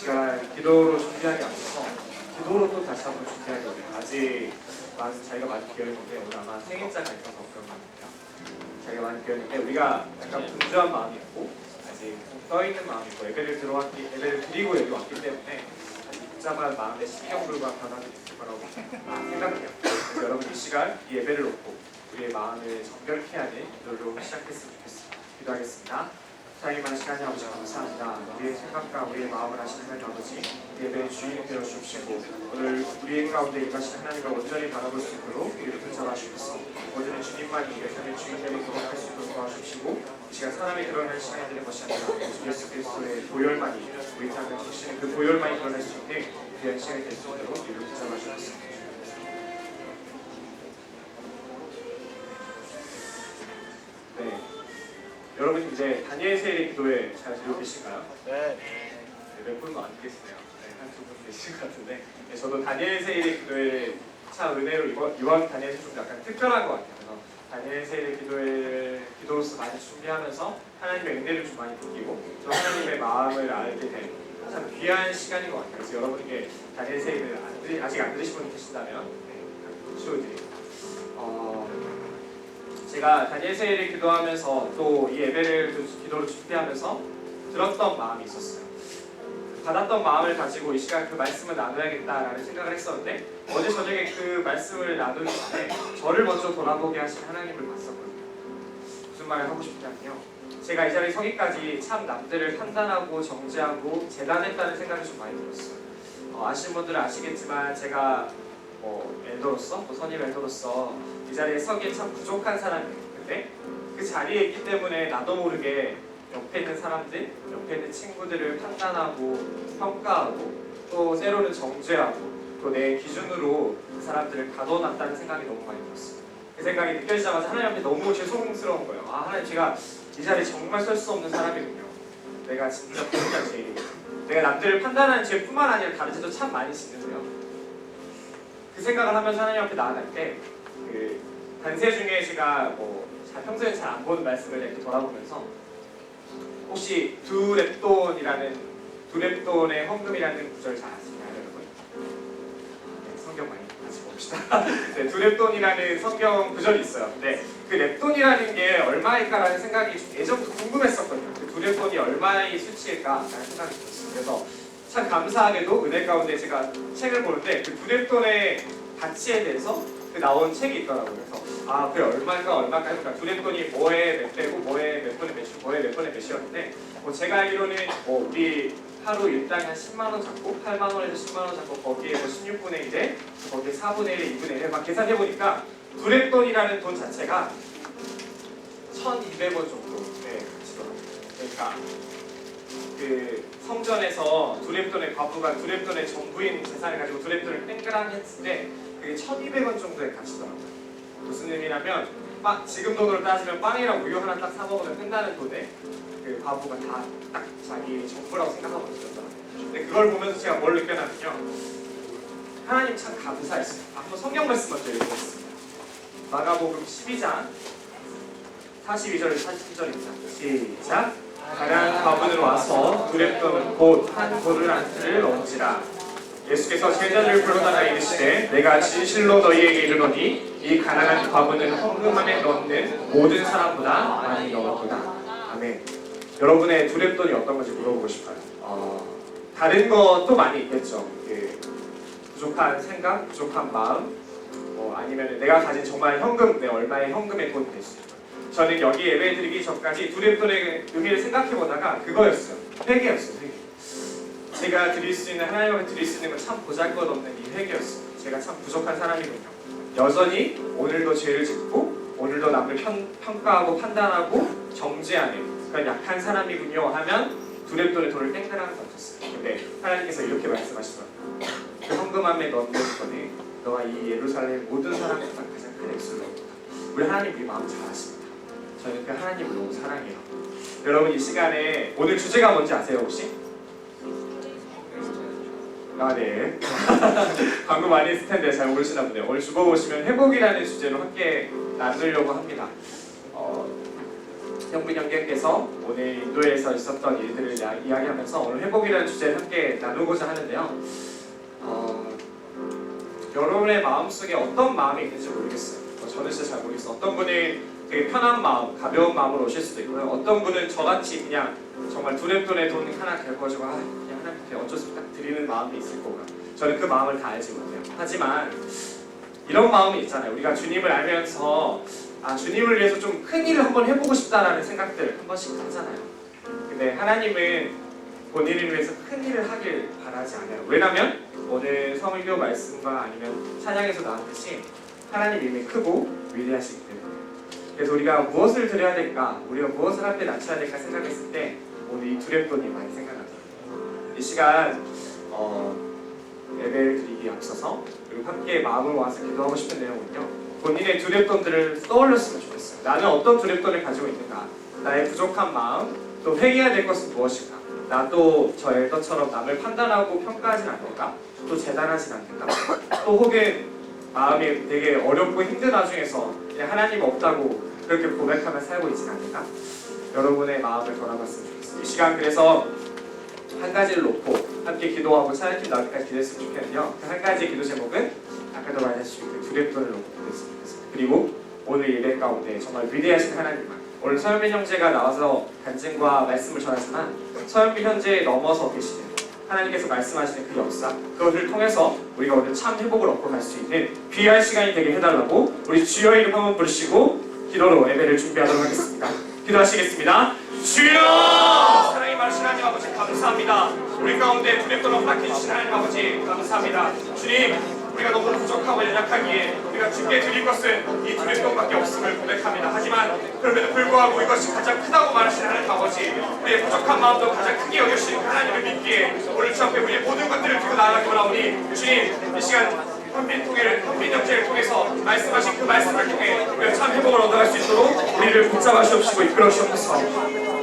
시간 기도로 준비하기 앞서서 기도로 또 다시 한번 준비하기 위해 아직 많은 자기가 많이 비어있는데 오늘 아마 생일자가 있어서 그런 것 같아요. 자기가 많이 비어있는데 우리가 약간 분주한 마음이 있고 아직 떠있는 마음이 있고 예배를 들어왔기 예배를 드리고 여기 왔기 때문에 아직 복잡한 마음의 신경들과 변화들이 있을 거라고 아, 생각해요. 여러분 이 시간 이 예배를 놓고 우리의 마음을 정결케 하는 기도로 시작했으면 좋겠습니다. 기도하겠습니다. 사랑의 시간이 아버지 감사합니다. 우리의 생각과 우리의 마음을 하나님 아버지 예배의 주인이 되어 주시고 오늘 우리의 가운데 임하시는 하나님을 온전히 바라볼 수 있도록 우리를 붙잡아 주셔서 오늘은 주님만이 내 삶의 주인됨을 고백할 수 있도록 도와주시고 이 시간 사람이 드러나는 시간이 되는 것이 아니라 주 예수 그리스도의 보혈만이 우리 삶을 주시는 그 보혈만이 드러날 수 있는 귀한 시간이 될 수 있도록 우리를 붙잡아 주셨습니다. 여러분 이제 다니엘 세일의 기도에 잘 들고 계신가요? 네. 네, 몇 분도 안 계시네요. 네, 한두 분 계신 것 같은데 네, 저도 다니엘 세일의 기도에 참 은혜로 이번, 이번 다니엘 세일 좀 약간 특별한 것 같아요. 그래서 다니엘 세일의 기도에 기도로서 많이 준비하면서 하나님의 은혜를 좀 많이 느끼고 또 하나님의 마음을 알게 된 참 귀한 시간인 것 같아요. 그래서 여러분에게 다니엘 세일을 아직 안 들으신 분 계신다면 네, 어, 제가 다니엘 세일을 기도하면서 또 이 예배를 그 기도를 준비하면서 들었던 마음이 있었어요. 받았던 마음을 가지고 이 시간 그 말씀을 나눠야겠다라는 생각을 했었는데 어제 저녁에 그 말씀을 나누기 전에 저를 먼저 돌아보게 하신 하나님을 봤었거든요. 무슨 말을 하고 싶냐면요. 제가 이 자리에 서기까지 참 남들을 판단하고 정죄하고 재단했다는 생각이 좀 많이 들었어요. 어, 아시는 분들은 아시겠지만 제가 뭐 엘더로서, 뭐 선임 엘더로서 이 자리에 서기에 참 부족한. 근데 그 자리에 있기 때문에 나도 모르게 옆에 있는 사람들, 옆에 있는 친구들을 판단하고 평가하고 또 때로는 정죄하고 또 내 기준으로 그 사람들을 가둬놨다는 생각이 너무 많이 들었어요. 그 생각이 느껴지자마자 하나님 앞에 너무 죄송스러운 거예요. 아 하나님 제가 이 자리에 정말 설 수 없는 사람이군요. 내가 진짜 부족한 죄인이고 내가 남들을 판단하는 죄뿐만 아니라 다른 죄도 참 많이 짓는데요. 그 생각을 하면서 하나님 앞에 나아갈 때그 단세 중에 제가 뭐 잘- 평소에 잘 안 보는 말씀을 이렇게 돌아보면서 혹시 두랩돈이라는 두랩돈의 헌금이라는 구절 잘 아시나요, 여러분? 네, 성경 많이 같이 봅시다. 네, 두랩돈이라는 성경 구절이 있어요. 근데 그 랩돈이라는 게 얼마일까라는 생각이 좀 예전부터 궁금했었거든요. 그 두랩돈이 얼마의 수치일까라는 생각이 들었어요. 그래서 참 감사하게도 은혜 가운데 제가 책을 보는데 그 두랩돈의 가치에 대해서 그 나온 책이 있더라고요. 그래서 아, 그게 얼마일까 얼마일까 그러니까 두랩돈이 뭐에 몇 배고 뭐에 몇 번에 몇이 뭐에 몇 번에 몇이었는데 뭐 제가 알기로는 뭐 우리 하루 일당이 한 10만 원 잡고 8만 원에서 10만 원 잡고 거기에 뭐 16분의 1에 거기에 4분의 1에 2분의 1에 막 계산해 보니까 두랩돈이라는 돈 자체가 1,200원 정도 네, 가치더라고요. 그러니까 그 성전에서 두랩돈의 과부가 두랩돈의 전부인 재산을 가지고 두랩돈을 땡그랑 했을 때 그게 1,200원 정도의 가치더라고요. 무슨 의미냐면 빵, 지금 돈으로 따지면 빵이랑 우유 하나 딱 사 먹으면 끝나는 돈에 그 과부가 다 딱 자기 전부라고 생각하고 있었더라고요. 근데 그걸 보면서 제가 뭘 느꼈냐면요. 하나님 참 감사했어요. 한번 성경 말씀 먼저 읽어보겠습니다. 마가복음 12장 42절 47절입니다. 시작. 가난 가문으로 와서 두랩돈은 곧한 돌을 안틀을 얹으라. 예수께서 제자들을 불러다가 이르시되 내가 진실로 너희에게 이르노니 이 가난한 과부는 헌금함에 넣는 모든 사람보다 많이 넣었구나. 아멘. 여러분의 두랩돈이 어떤 건지 물어보고 싶어요. 어, 다른 것도 많이 있겠죠. 그 부족한 생각, 부족한 마음, 뭐 아니면 내가 가진 정말 현금, 내 얼마의 현금의 있고. 저는 여기 예배 드리기 전까지 두랩돈의 의미를 생각해 보다가 그거였어요. 회개였어요. 회개. 제가 드릴 수 있는 하나님 앞에 드릴 수 있는 건 참 보잘것없는 이 회개였어요. 제가 참 부족한 사람이군요. 여전히 오늘도 죄를 짓고 오늘도 남을 편, 평가하고 판단하고 정죄하는 그런 약한 사람이군요 하면 두랩돈의 돈을 땡그랑 던졌어요. 근데 하나님께서 이렇게 말씀하시더라고요. 그 헌금함에 넣는 돈에 너가 이 예루살렘 모든 사람보다 가장 큰 넣었다. 우리 하나님 이 마음 잘 아십니다. 저는 그 하나님을 너무 사랑해요. 여러분 이 시간에 오늘 주제가 뭔지 아세요 혹시? 아 네. 광고 많이 했을 텐데 잘 모르시나 보네요. 오늘 주보 보시면 회복이라는 주제로 함께 나누려고 합니다. 어, 형빈 형제께서 오늘 인도에서 있었던 일들을 이야- 이야기하면서 오늘 회복이라는 주제를 함께 나누고자 하는데요. 어, 여러분의 마음속에 어떤 마음이 있는지 모르겠어요. 어, 저는 진짜 잘 모르겠어요. 어떤 분이 되게 편한 마음, 가벼운 마음으로 오실 수도 있고요. 어떤 분은 저같이 그냥 정말 두렵돈에 돈 하나 긁어가지고 아, 그냥 하나님께 어쩔 수 없다 드리는 마음이 있을 거고요. 저는 그 마음을 다 알지 못해요. 하지만 이런 마음이 있잖아요. 우리가 주님을 알면서 아 주님을 위해서 좀 큰 일을 한번 해보고 싶다라는 생각들 한 번씩 하잖아요. 근데 하나님은 본인을 위해서 큰 일을 하길 바라지 않아요. 왜냐면 오늘 성일교 말씀과 아니면 찬양에서 나왔듯이 하나님 이미 크고 위대하시기 때문에 그래서 우리가 무엇을 드려야 될까 우리가 무엇을 앞에 낮춰야 될까 생각했을 때 오늘 이 두렵돈이 많이 생각나더라고요. 이 시간 어, 예배를 드리기 앞서서 그리고 함께 마음을 모아서 기도하고 싶은 내용은요. 본인의 두렵돈들을 떠올렸으면 좋겠어요. 나는 어떤 두렵돈을 가지고 있는가? 나의 부족한 마음, 또 회개해야 될 것은 무엇인가? 나 또저 엘더처럼 남을 판단하고 평가하진 않는가? 또 재단하진 않는가? 또 혹은 마음이 되게 어렵고 힘든 와중에서 하나님 없다고 그렇게 고백하며 살고 있진 않는가? 여러분의 마음을 돌아봤으면 좋겠어요. 이 시간 그래서 한 가지를 놓고 함께 기도하고 찬양팀 나올 때까지 기도했으면 좋겠는데요. 그 한 가지 기도 제목은 아까도 말했듯이 그 두렵돈을 놓고 기도했으면 좋겠습니다. 그리고 오늘 예배 가운데 정말 위대하신 하나님만 오늘 서현빈 형제가 나와서 간증과 말씀을 전하지만 서현빈 형제에 넘어서 계시는 하나님께서 말씀하시는 그 역사 그것을 통해서 우리가 오늘 참 회복을 얻고 갈 수 있는 귀한 시간이 되게 해달라고 우리 주여 이름 한번 부르시고 기도로 예배를 준비하도록 하겠습니다. 기도하시겠습니다. 주여 사랑이 많으신 하나님 아버지 감사합니다. 우리 가운데 두렵도록 허락해 주신 하나님 아버지 감사합니다. 주님 우리가 너무 부족하고 연약하기에 우리가 주께 드릴 것은 이 두렵돈밖에 없음을 고백합니다. 하지만 그럼에도 불구하고 이것이 가장 크다고 말하시는 하나님 아버지 우리의 부족한 마음도 가장 크게 여기시는 하나님을 믿기에 오늘 주 앞에 우리의 모든 것들을 들고 나아가기 원하오니 주님 이 시간 현빈 통해를 현빈 형제를 통해서 말씀하신 그 말씀을 통해 우리가 참 회복을 얻어갈 수 있도록 우리를 붙잡아 주옵시고 이끌어 주옵소서.